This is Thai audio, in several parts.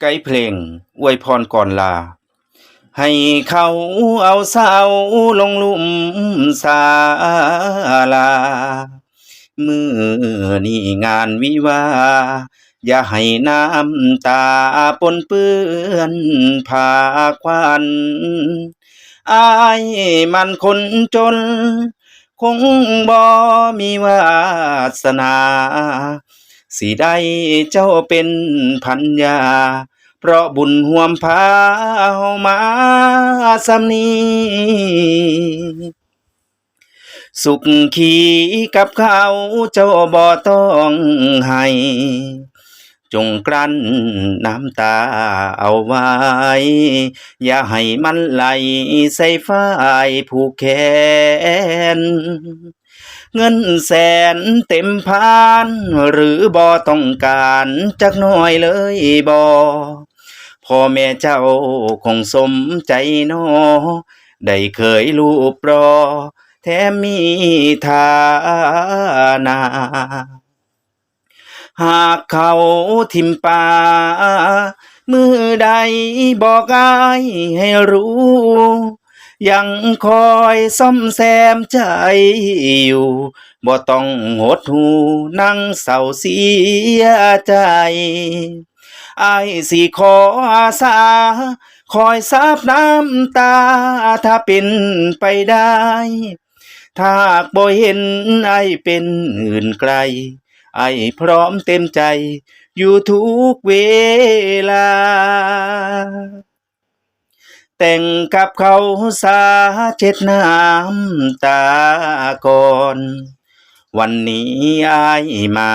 ไกด์เพลงอวยพรก่อนลา ให้เขาเอาเสาลงลุ่มศาลามือนี่งานวิวา อย่าให้น้ำตาปนเปื้อนผาควันอายมันคนจน คงบ่มีวาสนา สิได้เจ้าเป็นพันยา เพราะบุญห่วมพาเฮามาสำนีสุขขีกับเขาเจ้าบ่ต้องให้จงกลั้นน้ำตาเอาไว้ อย่าให้มันไหลใส่ฝ้ายผูกแขน เงินแสนเต็มพาน หรือบ่ต้องการจักหน่อยเลยบ่พ่อแม่เจ้าคงสมใจนอได้เคยรูปรอ แถมมีฐานะหากเขาทิมป่ามือใดบอกอายให้รู้ ยังคอยซ่อมแซมใจอยู่บ่ต้องหดหูนั่งเศร้าเสียใจไอายสิขออาสา คอยซับน้ำตา ถ้าเป็นไปได้ ถ้าบ่เห็นไอายเป็นอื่นไกล ไอายพร้อมเต็มใจ อยู่ทุกเวลา แต่งกับเขาสาเช็ดน้ำตาก่อน วันนี้อายมา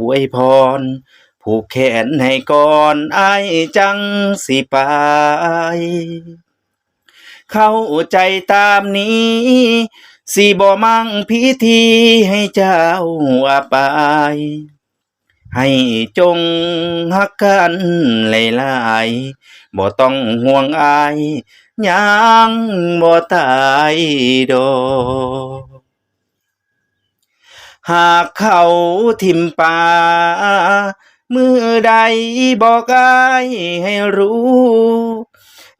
อวยพร ผูกแขนให้ก่อนอายจังสิไป เข้าใจตามนี้สิบ่มั่งพิธีให้เจ้าอไป ให้จงฮักกันหลายๆบ่ต้องห่วงอายยังบ่ตายดอกหากเขาทิมป่ามือใดบอกอายให้รู้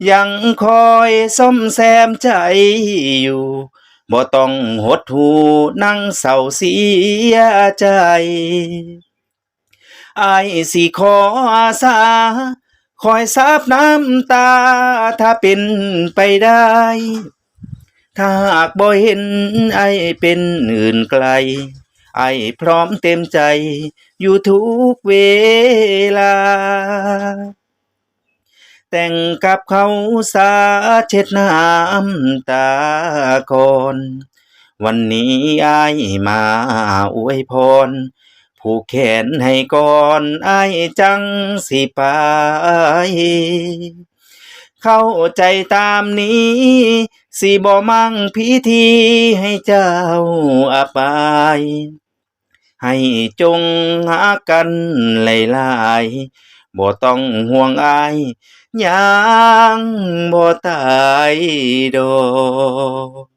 ยังคอยซ่อมแซมใจอยู่บ่ต้องหดหูนั่งเศร้าเสียใจ อายสิขออาสาคอยซับน้ำตา ถ้าเป็นไปได้ ถ้าหากบ่เห็นไอเป็นอื่นไกล ไอพร้อมเต็มใจ อยู่ทุกเวลา แต่งกับเขาสาเช็ดน้ำตาก่อน วันนี้ไอมาอวยพร ผูกแขนให้ก่อนอายจังสิไป เข้าใจตามนี้ สิบ่มั่งพิธีให้เจ้าอไปให้จงหากันหลายๆบ่ต้องห่วงอายยังบ่ตายดอก